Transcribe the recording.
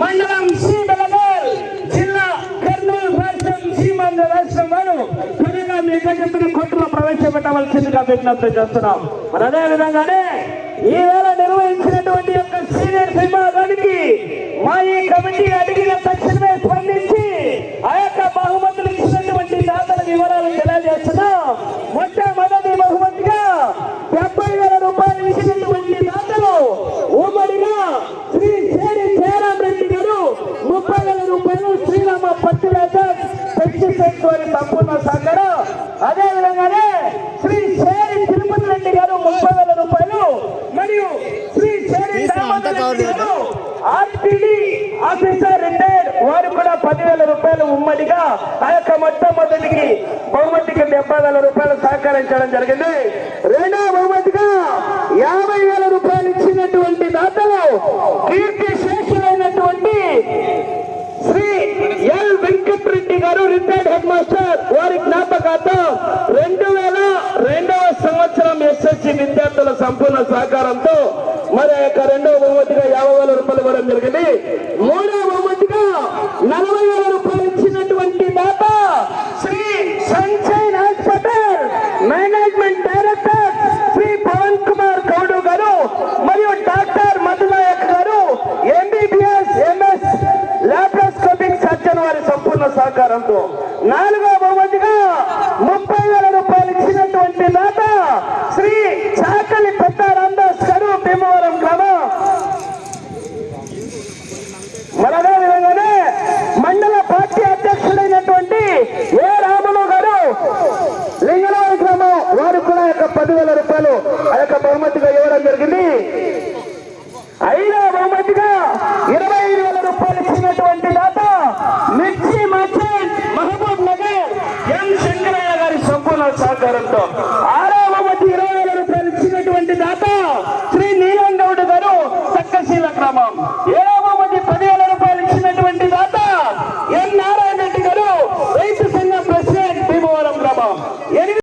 మండలం శ్రీ బెలగల్ జిల్లా కర్నూలు రాష్ట్రం సీమాంధ్ర రాష్ట్రం వారు త్వరగా మీకు చెప్పిన కోర్టులో ప్రవేశపెట్టవలసిందిగా విజ్ఞప్తి చేస్తున్నాం. మరి అదే విధంగానే ఈవేళ నిర్వహించినటువంటి యొక్క సీనియర్ విభాగానికి మా ఈ కమిటీ అడిగిన తక్షణమే స్పందించి ఆ యొక్క బహుమతులు ఇచ్చినటువంటి దాతల వివరాలు తెలియజేస్తున్నాం. మొట్ట బహుమతిగా డెబ్బై వేల రూపాయలు ఇచ్చినటువంటి దాతలు ఉమ్మడిగా శ్రీ చేరి జయరాం రెడ్డి గారు ముప్పై వేల రూపాయలు శ్రీరామ పట్టువేత వారి సంపూర్ణ సహకారం. అదే విధంగానే శ్రీ చేరి తిరుపతి రెడ్డి గారు ముప్పై వేల రూపాయలు మరియు శ్రీ చేరి ఆర్టీడీ ఆఫీసర్ రిటైర్డ్. వారు కూడా పదివేల రూపాయలు ఉమ్మడిగా ఆ యొక్క మొట్టమొదటికి బహుమతికి డెబ్బై వేల రూపాయలు సహకరించడం జరిగింది రెండవ బహుమతిగా యాభై వేల రూపాయలు ఇచ్చినటువంటి దాతలు కీర్తి శ్రేష్ఠులైనటువంటి శ్రీ ఎల్ వెంకటరెడ్డి గారు రిటైర్డ్ హెడ్ మాస్టర్ వారి జ్ఞాపకార్థం రెండు వేల రెండవ సంవత్సరం ఎస్ఎస్సి విద్యార్థుల సంపూర్ణ సహకారంతో మరి ఆ యొక్క రెండవ బహుమతిగా యాభై వేల రూపాయలు ఇవ్వడం జరిగింది. మూడవ బహుమతిగా నలభై వేల రూపాయలు ఇచ్చినటువంటి దాత Shri sunshine hospital management director Shri Pavan Kumar Goud గారు మరియు డాక్టర్ మధునాయక్ గారు ఎంబీబీఎస్ ఎంఎస్ లాప్రోస్కోపిక్ సర్జన్ వారి సహకారంతో నాలుగో బహుమతిగా ముప్పై వేల రూపాయలు ఇచ్చినటువంటి దాత శ్రీ చాకలి పెద్ద రామదాస్ గారు భీమవరం గ్రామం. మరదే విధంగానే మండల పార్టీ అధ్యక్షుడైనటువంటి ఏ రాములు గారు లింగనవారి గ్రామం వారు కూడా యొక్క పదివేల రూపాయలు ఆ యొక్క బహుమతి అవార్డుతో ఆరవ ఒకటి ఇరవై వేల రూపాయలు ఇచ్చినటువంటి దాత శ్రీ నీలం గౌడ్ గారు చక్కశీల క్రమం ఏడవ ఒకటి పదివేల రూపాయలు ఇచ్చినటువంటి దాత ఎన్ నారాయణ